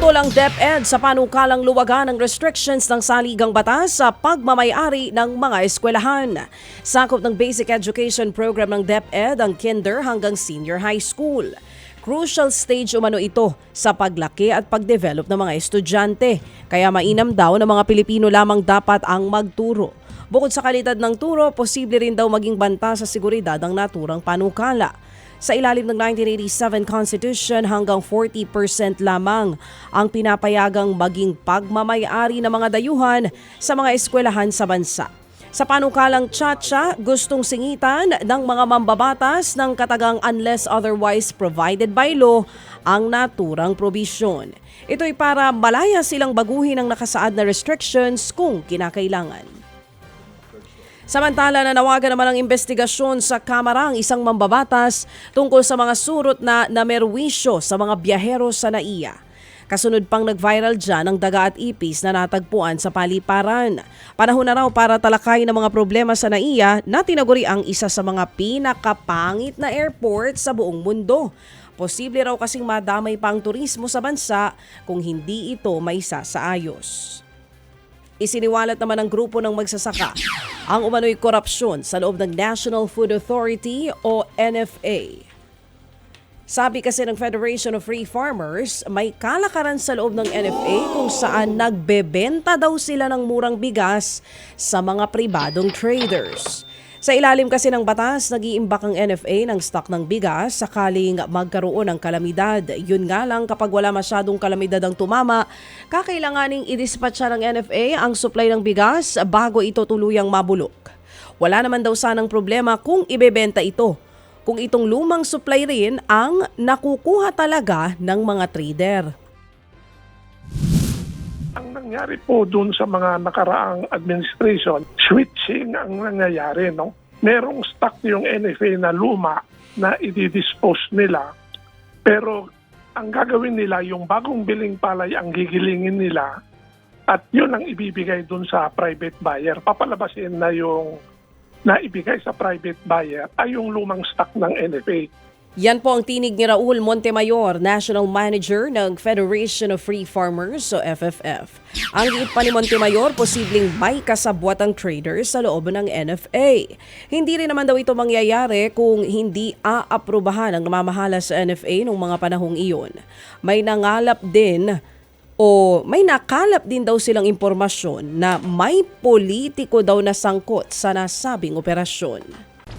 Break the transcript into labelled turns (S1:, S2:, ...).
S1: Utol ang DepEd sa panukalang luwagan ng restrictions ng saligang batas sa pagmamayari ng mga eskwelahan. Sakop ng Basic Education Program ng DepEd ang kinder hanggang senior high school. Crucial stage umano ito sa paglaki at pagdevelop ng mga estudyante. Kaya mainam daw na mga Pilipino lamang dapat ang magturo. Bukod sa kalidad ng turo, posible rin daw maging banta sa seguridad ang naturang panukala. Sa ilalim ng 1987 Constitution, hanggang 40% lamang ang pinapayagang maging pagmamayari ng mga dayuhan sa mga eskwelahan sa bansa. Sa panukalang Chacha, gustong singitan ng mga mambabatas ng katagang unless otherwise provided by law ang naturang probisyon. Ito'y para malaya silang baguhin ang nakasaad na restrictions kung kinakailangan. Samantala nanawagan naman ang investigasyon sa Kamara ang isang mambabatas tungkol sa mga surot na namerwisyo sa mga biyahero sa NAIA. Kasunod pang nag-viral dyan ang daga at ipis na natagpuan sa paliparan. Panahon na raw para talakay ng mga problema sa NAIA na tinaguri ang isa sa mga pinakapangit na airport sa buong mundo. Posible raw kasing madamay pa ang turismo sa bansa kung hindi ito may sasaayos. Isiniwalat naman ng grupo ng magsasaka ang umano'y korupsyon sa loob ng National Food Authority o NFA. Sabi kasi ng Federation of Free Farmers, may kalakaran sa loob ng NFA kung saan nagbebenta daw sila ng murang bigas sa mga pribadong traders. Sa ilalim kasi ng batas, nag-iimbak ang NFA ng stock ng bigas sakaling magkaroon ng kalamidad. Yun nga lang kapag wala masyadong kalamidad ang tumama, kakailanganing idispatcha ng NFA ang supply ng bigas bago ito tuluyang mabulok. Wala naman daw sanang problema kung ibebenta ito. Kung itong lumang supply rin ang nakukuha talaga ng mga trader.
S2: Ang nangyari po dun sa mga nakaraang administration, switching ang nangyayari. No? Merong stock yung NFA na luma na i-dispose nila. Pero ang gagawin nila, yung bagong biling palay ang gigilingin nila at yun ang ibibigay dun sa private buyer. Papalabasin na yung na ibigay sa private buyer ay yung lumang stock ng NFA.
S1: Yan po ang tinig ni Raul Montemayor, National Manager ng Federation of Free Farmers o FFF. Ang giit pa ni Montemayor, posibleng may kasabwat ang traders sa loob ng NFA. Hindi rin naman daw ito mangyayari kung hindi aaprubahan ang namamahala sa NFA noong mga panahong iyon. May nangalap din o may nakalap din daw silang impormasyon na may politiko daw na sangkot sa nasabing operasyon.